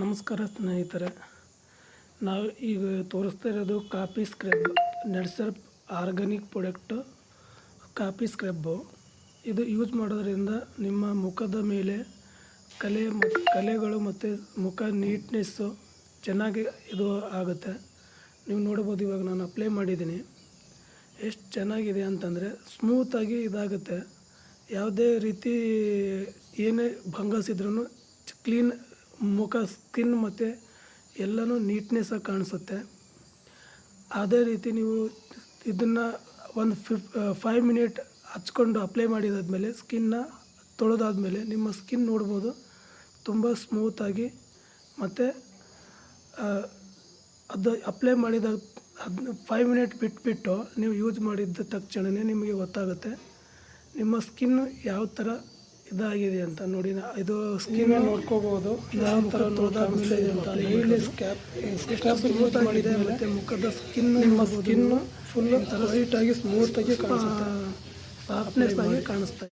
ನಮಸ್ಕಾರ ಸ್ನೇಹಿತರೆ. ನಾವು ಈಗ ತೋರಿಸ್ತಾ ಇರೋದು ಕಾಪಿ ಸ್ಕ್ರಬ್ ನೆಡ್ಸರ್ ಆರ್ಗಾನಿಕ್ ಪ್ರಾಡಕ್ಟು ಕಾಪಿ ಸ್ಕ್ರಬ್ಬು ಇದು ಯೂಸ್ ಮಾಡೋದ್ರಿಂದ ನಿಮ್ಮ ಮುಖದ ಮೇಲೆ ಕಲೆ ಕಲೆಗಳು ಮತ್ತು ಮುಖ ನೀಟ್ನೆಸ್ಸು ಚೆನ್ನಾಗಿ ಇದು ಆಗುತ್ತೆ. ನೀವು ನೋಡ್ಬೋದು ಇವಾಗ ನಾನು ಅಪ್ಲೈ ಮಾಡಿದ್ದೀನಿ. ಎಷ್ಟು ಚೆನ್ನಾಗಿದೆ ಅಂತಂದರೆ ಸ್ಮೂತಾಗಿ ಇದಾಗುತ್ತೆ. ಯಾವುದೇ ರೀತಿ ಏನೇ ಭಂಗಸಿದ್ರೂ ಕ್ಲೀನ್ ಮುಖ ಸ್ಕಿನ್ ಮತ್ತು ಎಲ್ಲನೂ ನೀಟ್ನೆಸ್ಸಾಗಿ ಕಾಣಿಸುತ್ತೆ. ಅದೇ ರೀತಿ ನೀವು ಇದನ್ನು ಒಂದು ಫಿಫ್ ಫೈವ್ ಮಿನಿಟ್ ಹಚ್ಕೊಂಡು ಅಪ್ಲೈ ಮಾಡಿದಾದ್ಮೇಲೆ ಸ್ಕಿನ್ನ ತೊಳೆದಾದ್ಮೇಲೆ ನಿಮ್ಮ ಸ್ಕಿನ್ ನೋಡ್ಬೋದು ತುಂಬ ಸ್ಮೂತಾಗಿ ಮತ್ತು ಅದು ಅಪ್ಲೈ ಮಾಡಿದ ಅದನ್ನ ಫೈವ್ ಮಿನಿಟ್ ಬಿಟ್ಬಿಟ್ಟು ನೀವು ಯೂಸ್ ಮಾಡಿದ ತಕ್ಷಣವೇ ನಿಮಗೆ ಗೊತ್ತಾಗುತ್ತೆ ನಿಮ್ಮ ಸ್ಕಿನ್ನು ಯಾವ ಥರ ಇದಾಗಿದೆ ಅಂತ ನೋಡಿ ಇದು ಸ್ಕಿನ್ ನೋಡ್ಕೋಬಹುದು ಯಾವ ಥರ ತೊಳೆದಾದ್ಮೇಲೆ ಅಂತ ಲೇಸ್ ಕ್ಯಾಪ್ ಸ್ಮೂತ್ ಆಗಿದೆ ಮತ್ತು ಮುಖದ ಸ್ಕಿನ್ ನಿಮ್ಮ ಸ್ಕಿನ್ ಫುಲ್ ವೈಟ್ ಆಗಿ ಸ್ಮೂತ್ ಆಗಿ ಕಾಣಿಸುತ್ತೆ. ಸಾಫ್ಟ್ನೆಸ್ ಆಗಿ ಕಾಣಿಸ್ತಾ ಇದೆ.